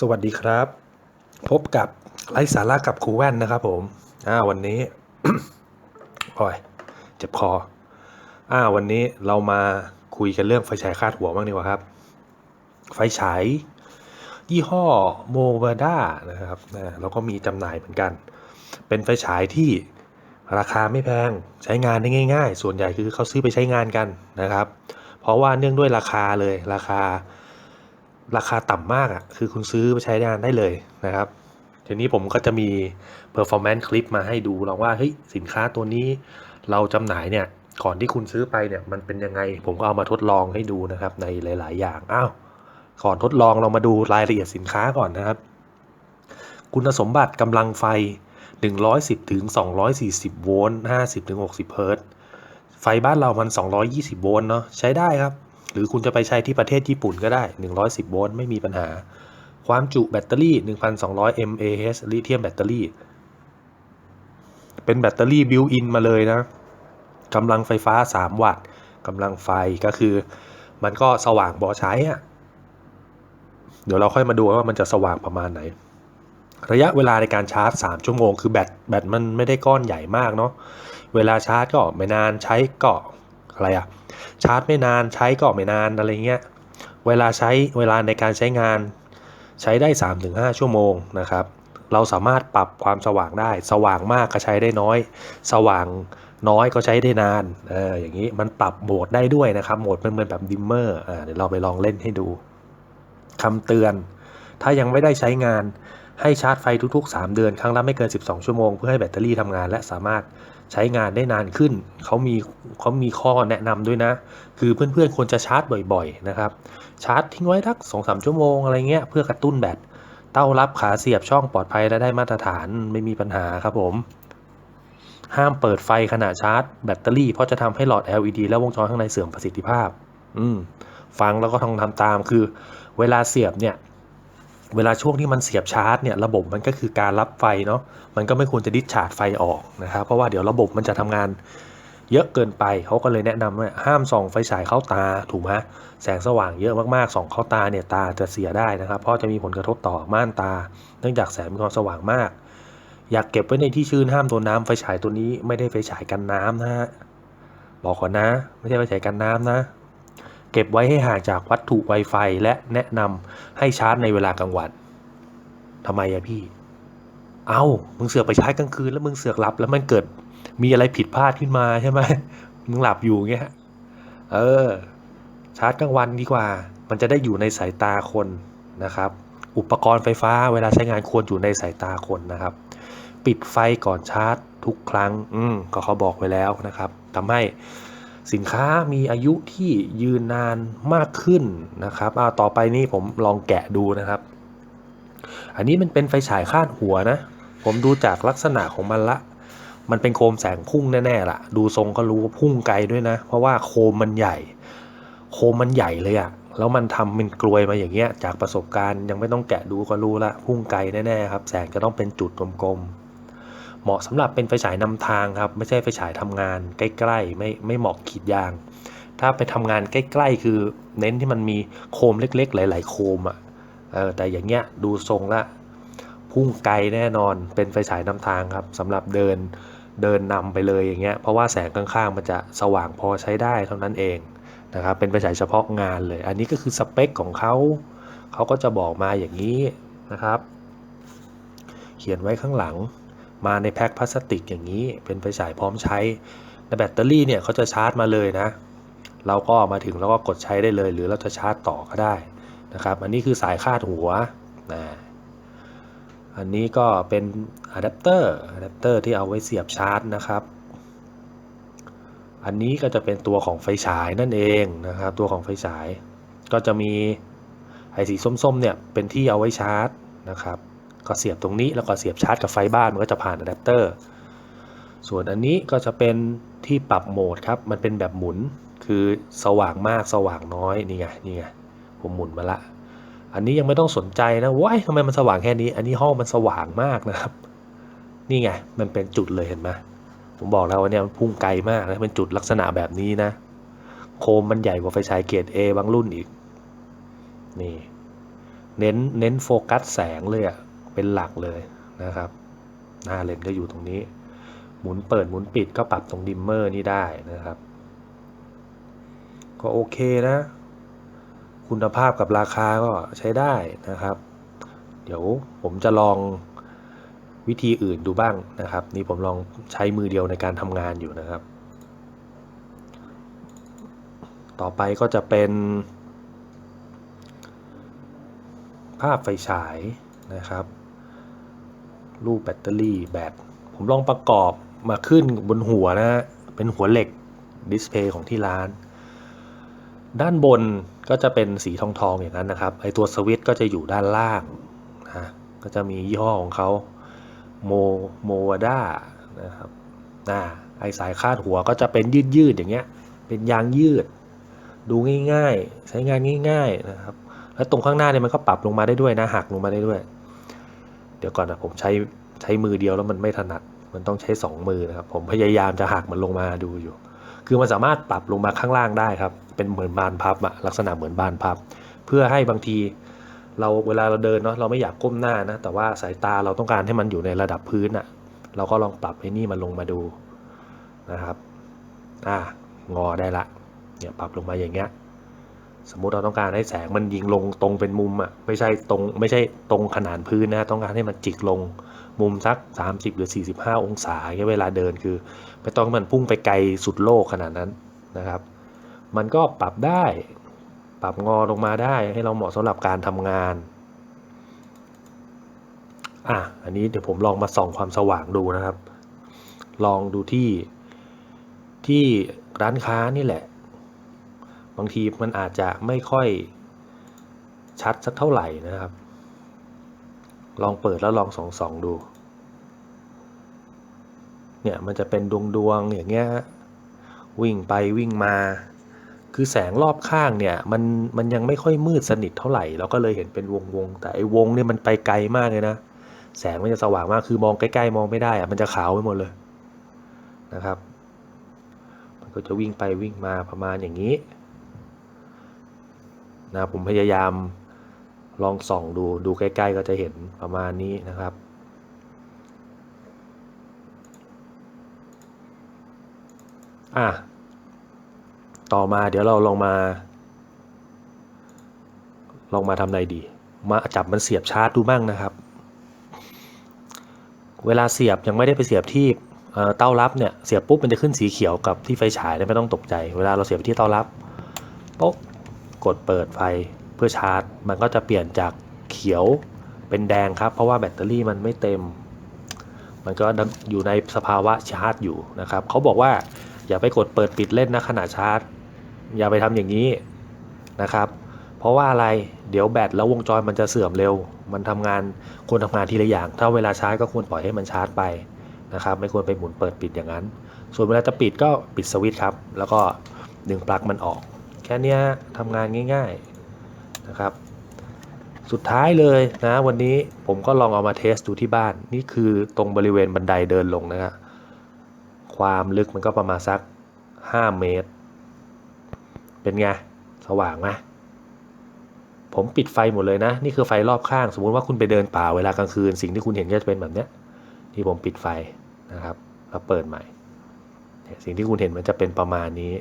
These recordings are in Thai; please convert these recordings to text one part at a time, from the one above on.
สวัสดีครับ พบกับไร้สาระกับครูแว่นนะครับผมอ่าวันนี้โอ้ยเจ็บคออ่าวันนี้เรามาคุยกันเรื่องไฟฉายคาดหัวบ้างดีกว่าครับ ไฟฉายยี่ห้อโมเวด้านะครับนะเราก็มีจำหน่ายเหมือนกัน เป็นไฟฉายที่ราคาไม่แพงใช้งานได้ง่าย ๆ ส่วนใหญ่คือเขาซื้อไปใช้งานกันนะครับ เพราะว่าเนื่องด้วยราคาเลยราคา ราคาต่ำมากอะ่ะคือคุณซื้อไปใช้งานได้เลยนะครับ ทีนี้ผมก็จะมี performance คลิปมาให้ดูลองว่าเฮ้ยสินค้าตัวนี้เราจำหน่ายเนี่ยก่อนที่คุณซื้อไปเนี่ยมันเป็นยังไง ผมก็เอามาทดลองให้ดูนะครับในหลาย ๆ อย่างอ้าวก่อนทดลองเรามาดูรายละเอียดสินค้าก่อนนะครับ คุณสมบัติกำลังไฟ 110ถึง240 โวลต์50ถึง60 เฮิรตซ์ไฟบ้านเรามัน 220 โวลต์เนาะใช้ได้ครับ หรือคุณจะไปใช้ที่ประเทศญี่ปุ่นก็ได้ 110 โวลต์ไม่มีปัญหา ความจุแบตเตอรี่ 1,200 mAh ลิเธียมแบตเตอรี่ เป็นแบตเตอรี่บิวอินมาเลยนะกำลังไฟฟ้า 3 วัตต์กำลังไฟก็คือมันก็สว่างบอใช้อะเดี๋ยวเราค่อยมาดูว่ามันจะสว่างประมาณไหน ระยะเวลาในการชาร์จ 3 ชั่วโมง คือแบตแบตมันไม่ได้ก้อนใหญ่มากเนาะเวลาชาร์จก็ไม่นานใช้ก็ อะไรอะชาร์จไม่นานใช้ก็ไม่นานอะไรเงี้ยเวลาใช้เวลาในการใช้งานใช้ได้ 3-5 ชั่วโมงนะครับเราสามารถปรับความสว่างได้ สว่างมากก็ใช้ได้น้อย สว่างน้อยก็ใช้ได้นานเอออย่างนี้มันปรับโหมดได้ด้วยนะครับโหมดมันเป็นแบบดิมเมอร์อ่าเดี๋ยวเราไปลองเล่นให้ดูคำเตือน ถ้ายังไม่ได้ใช้งานให้ชาร์จไฟทุกๆ 3 เดือน ครั้งละไม่เกิน 12 ชั่วโมง เพื่อให้แบตเตอรี่ทำงานและสามารถ ใช้งานได้นานขึ้น เขามีเขามีข้อแนะนำด้วยนะ คือเพื่อนๆควรจะชาร์จบ่อยๆนะครับ ชาร์จทิ้งไว้ทัก2อสชั่วโมงอะไรเงี้ยเพื่อกระตุ้นแบต เต้ารับขาเสียบช่องปลอดภัยและได้มาตรฐานไม่มีปัญหาครับผม ห้ามเปิดไฟขณะชาร์จ แบตเตอรี่เพราะจะทำให้หลอด LED และวงจรข้างในเสื่อมประสิทธิภาพ อืมฟังแล้วก็ต้องทำตามคือ เวลาเสียบเนี่ย เวลาช่วงที่มันเสียบชาร์จเนี่ยระบบมันก็คือการรับไฟเนาะมันก็ไม่ควรจะดิสชาร์จไฟออกนะครับเพราะว่าเดี๋ยวระบบมันจะทำงานเยอะเกินไปเขาก็เลยแนะนำว่าห้ามส่องไฟฉายเข้าตาถูกไหมแสงสว่างเยอะมากๆส่องเข้าตาเนี่ยตาจะเสียได้นะครับ เพราะจะมีผลกระทบต่อม่านตา เนื่องจากแสงมีความสว่างมาก อยากเก็บไว้ในที่ชื้นห้ามโดนน้าไฟฉายตัวนี้ไม่ได้ไฟฉายกันน้ำนะฮะบอกก่อนนะ ไม่ใช่ไฟฉายกันน้ำนะ เก็บไว้ให้ห่างจากวัตถุไวไฟและแนะนำให้ชาร์จในเวลากลางวันทำไมอะพี่ เอามึงเสือกไปใช้กลางคืน แล้วมึงเสือกหลับ แล้วมันเกิดมีอะไรผิดพลาดขึ้นมาใช่ไหมมึงหลับอยู่เงี้ย เออ ชาร์จกลางวันดีกว่า มันจะได้อยู่ในสายตาคนนะครับ อุปกรณ์ไฟฟ้าเวลาใช้งานควรอยู่ในสายตาคนนะครับ ปิดไฟก่อนชาร์จทุกครั้ง อืมก็เขาบอกไว้แล้วนะครับทำให้ สินค้ามีอายุที่ยืนนานมากขึ้นนะครับอ่าต่อไปนี้ผมลองแกะดูนะครับ อันนี้มันเป็นไฟฉายคาดหัวนะ ผมดูจากลักษณะของมันละ มันเป็นโคมแสงพุ่งแน่ๆล่ะ ดูทรงก็รู้ว่าพุ่งไกลด้วยนะ เพราะว่าโคมมันใหญ่ โคมมันใหญ่เลยอะแล้วมันทำเป็นกลวยมาอย่างเงี้ย จากประสบการณ์ยังไม่ต้องแกะดูก็รู้ละพุ่งไกลแน่ๆครับ แสงจะต้องเป็นจุดกลมๆ เหมาะสำหรับเป็นไฟฉายนำทางครับ ไม่ใช่ไฟฉายทำงานใกล้ๆ ไม่ไม่เหมาะขีดยาง ถ้าไปทำงานใกล้ๆ คือเน้นที่มันมีโคมเล็กๆ หลาย ๆ โคมอะเออแต่อย่างเงี้ยดูทรงละพุ่งไกลแน่นอนเป็นไฟฉายนำทางครับสำหรับเดินเดินนำไปเลยอย่างเงี้ยเพราะว่าแสงข้างๆมันจะสว่างพอใช้ได้เท่านั้นเองนะครับเป็นไฟฉายเฉพาะงานเลย อันนี้ก็คือสเปคของเขาเขาก็จะบอกมาอย่างนี้นะครับ เขียนไว้ข้างหลัง มาในแพ็คพลาสติกอย่างนี้ เป็นไฟฉายพร้อมใช้ในแบตเตอรี่เนี่ยเขาจะชาร์จมาเลยนะ เราก็มาถึงแล้วก็กดใช้ได้เลย หรือเราจะชาร์จต่อก็ได้นะครับ อันนี้คือสายคาดหัวนะอันนี้ก็เป็นอะแดปเตอร์อะแดปเตอร์ที่เอาไว้เสียบชาร์จนะครับ อันนี้ก็จะเป็นตัวของไฟฉายนั่นเองนะครับ ตัวของไฟฉาย ก็จะมีไอสีส้มๆเนี่ยเป็นที่เอาไว้ชาร์จนะครับ ก็เสียบตรงนี้แล้วก็เสียบชาร์จกับไฟบ้านมันก็จะผ่านอะแดปเตอร์ ส่วนอันนี้ก็จะเป็นที่ปรับโหมดครับ มันเป็นแบบหมุน คือสว่างมากสว่างน้อย นี่ไง นี่ไง ผมหมุนมาละ อันนี้ยังไม่ต้องสนใจนะว้ายทำไมมันสว่างแค่นี้ อันนี้ห้องมันสว่างมากนะครับ นี่ไง มันเป็นจุดเลยเห็นไหมผมบอกแล้วว่าเนี่ยมันพุ่งไกลมากนะเป็นจุดลักษณะแบบนี้นะ โคมมันใหญ่กว่าไฟฉายเกรด A บางรุ่นอีก นี่ เน้น เน้นโฟกัสแสงเลยอะ่ะ เป็นหลักเลยนะครับ หน้าเลนก็อยู่ตรงนี้ หมุนเปิดหมุนปิดก็ปรับตรงดิมเมอร์นี่ได้นะครับ ก็โอเคนะ คุณภาพกับราคาก็ใช้ได้นะครับ เดี๋ยวผมจะลองวิธีอื่นดูบ้างนะครับ นี่ผมลองใช้มือเดียวในการทำงานอยู่นะครับ ต่อไปก็จะเป็น ภาพไฟฉายนะครับ รูปแบตเตอรี่แบตผมลองประกอบมาขึ้นบนหัวนะฮะเป็นหัวเหล็กดิสเพย์ของที่ร้าน ด้านบนก็จะเป็นสีทองทองอย่างนั้นนะครับไอตัวสวิตช์ก็จะอยู่ด้านล่างนะก็จะมียี่ห้อของเขาโมโมวาด้านะครับนะไอสายคาดหัวก็จะเป็นยืดยืดๆอย่างเงี้ย เป็นยางยืด ดูง่าย ๆ ใช้งานง่าย ๆนะครับ แล้วตรงข้างหน้าเนี่ยมันก็ปรับลงมาได้ด้วยนะหักลงมาได้ด้วย ดี๋ยวก่อนนะผมใช้ใช้มือเดียวแล้วมันไม่ถนัด มันต้องใช้สองมือนะครับ ผมพยายามจะหักมันลงมาดูอยู่ คือมันสามารถปรับลงมาข้างล่างได้ครับ เป็นเหมือนบานพับอะลักษณะเหมือนบานพับ เพื่อให้บางทีเราเวลาเราเดินเนาะเราไม่อยากก้มหน้านะ แต่ว่าสายตาเราต้องการให้มันอยู่ในระดับพื้นอะเราก็ลองปรับไอ้นี่มันลงมาดูนะครับ อ่างอได้ละ เนี่ยปรับลงมาอย่างเงี้ย สมมุติเราต้องการให้แสงมันยิงลงตรงเป็นมุมอะไม่ใช่ตรงไม่ใช่ตรงขนานพื้นนะต้องการให้มันจิกลงมุมสัก 30 หรือ 45 องศาเงี้ยเวลาเดินคือ ไม่ต้องมันพุ่งไปไกลสุดโลกขนาดนั้นนะครับ มันก็ปรับได้ปรับงอลงมาได้ให้เราเหมาะสำหรับการทำงานอะอันนี้เดี๋ยวผมลองมาส่องความสว่างดูนะครับ ลองดูที่ที่ร้านค้านี่แหละ บางทีมันอาจจะไม่ค่อยชัดสักเท่าไหร่นะครับ ลองเปิดแล้วลองส่องสองดู เนี่ยมันจะเป็นดวงดวงอย่างเงี้ยวิ่งไปวิ่งมา คือแสงรอบข้างเนี่ยมันมันยังไม่ค่อยมืดสนิทเท่าไหร่เราก็เลยเห็นเป็นวงวงแต่ไอ้วงเนี่ยมันไปไกลมากเลยนะ แสงมันจะสว่างมากคือมองใกล้ๆมองไม่ได้อะมันจะขาวไปหมดเลยนะครับ มันก็จะวิ่งไปวิ่งมาประมาณอย่างนี้ นะผมพยายามลองส่องดูดูใกล้ ๆ ก็จะเห็นประมาณนี้นะครับอะต่อมาเดี๋ยวเราลองมา ลองมาทำอะไรดี มาจับมันเสียบชาร์จดูบ้างนะครับ เวลาเสียบยังไม่ได้ไปเสียบที่เต้ารับเนี่ยเสียบปุ๊บมันจะขึ้นสีเขียวกับที่ไฟฉายเนี่ยไม่ต้องตกใจ เวลาเราเสียบที่เต้ารับปุ๊บ กดเปิดไฟเพื่อชาร์จ มันก็จะเปลี่ยนจากเขียวเป็นแดงครับ เพราะว่าแบตเตอรี่มันไม่เต็ม มันก็อยู่ในสภาวะชาร์จอยู่นะครับเขาบอกว่าอย่าไปกดเปิดปิดเล่นนะขณะชาร์จ อย่าไปทำอย่างนี้นะครับ เพราะว่าอะไรเดี๋ยวแบตแล้ววงจรมันจะเสื่อมเร็ว มันทำงานควรทำงานทีละอย่าง ถ้าเวลาชาร์จก็ควรปล่อยให้มันชาร์จไปนะครับไม่ควรไปหมุนเปิดปิดอย่างนั้น ส่วนเวลาจะปิดก็ปิดสวิตช์ครับ แล้วก็ดึงปลั๊กมันออก แค่นี้ทำงานง่าย ๆนะครับ สุดท้ายเลยนะวันนี้ผมก็ลองเอามาเทสดูที่บ้าน นี่คือตรงบริเวณบันไดเดินลงนะครับความลึกมันก็ประมาณสัก 5 เมตร เป็นไง สว่างไหมผมปิดไฟหมดเลยนะ นี่คือไฟรอบข้าง สมมุติว่าคุณไปเดินป่าเวลากลางคืน สิ่งที่คุณเห็นก็จะเป็นแบบเนี้ยที่ผมปิดไฟนะครับ แล้วเปิดใหม่เนี่ยสิ่งที่คุณเห็นมันจะเป็นประมาณนี้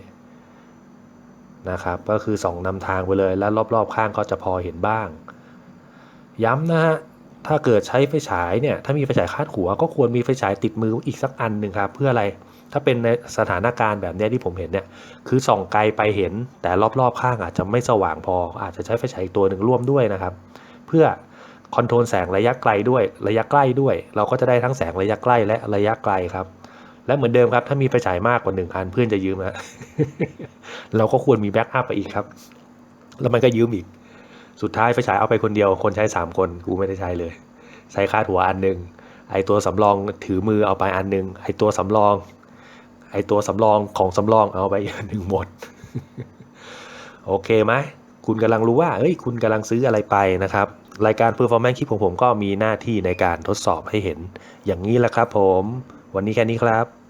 นะครับ ก็คือส่องนำทางไปเลยแล้วรอบๆ ข้างก็จะพอเห็นบ้าง ย้ำนะฮะถ้าเกิดใช้ไฟฉายเนี่ยถ้ามีไฟฉายคาดหัว ก็ควรมีไฟฉายติดมืออีกสักอันหนึ่งครับเพื่ออะไรถ้าเป็นในสถานการณ์แบบนี้ที่ผมเห็นเนี่ยคือส่องไกลไปเห็น แต่รอบๆ ข้างอาจจะไม่สว่างพอ อาจจะใช้ไฟฉายอีกตัวหนึ่งร่วมด้วยนะครับ เพื่อคอนโทรลแสงระยะไกลด้วย ระยะใกล้ด้วย เราก็จะได้ทั้งแสงระยะใกล้และระยะไกลครับ และเหมือนเดิมครับ ถ้ามีไฟฉายมากกว่าหนึ่งอันเพื่อนจะยืมนะเราก็ควรมีแบ็กอัพไปอีกครับ แล้วมันก็ยืมอีก สุดท้ายไฟฉายเอาไปคนเดียว คนใช้สามคน กูไม่ได้ใช้เลย ใช้คาดหัวอันหนึ่งไอตัวสำรองถือมือเอาไปอันหนึ่งไอตัวสำรอง ไอตัวสำรองของสำรองเอาไปอันหนึ่งหมด โอเคไหมคุณกำลังรู้ว่าเอ้ย คุณกำลังซื้ออะไรไปนะครับ รายการ Performance คลิปของผมก็มีหน้าที่ในการทดสอบให้เห็น อย่างนี้แหละครับผม วันนี้แค่นี้ครับ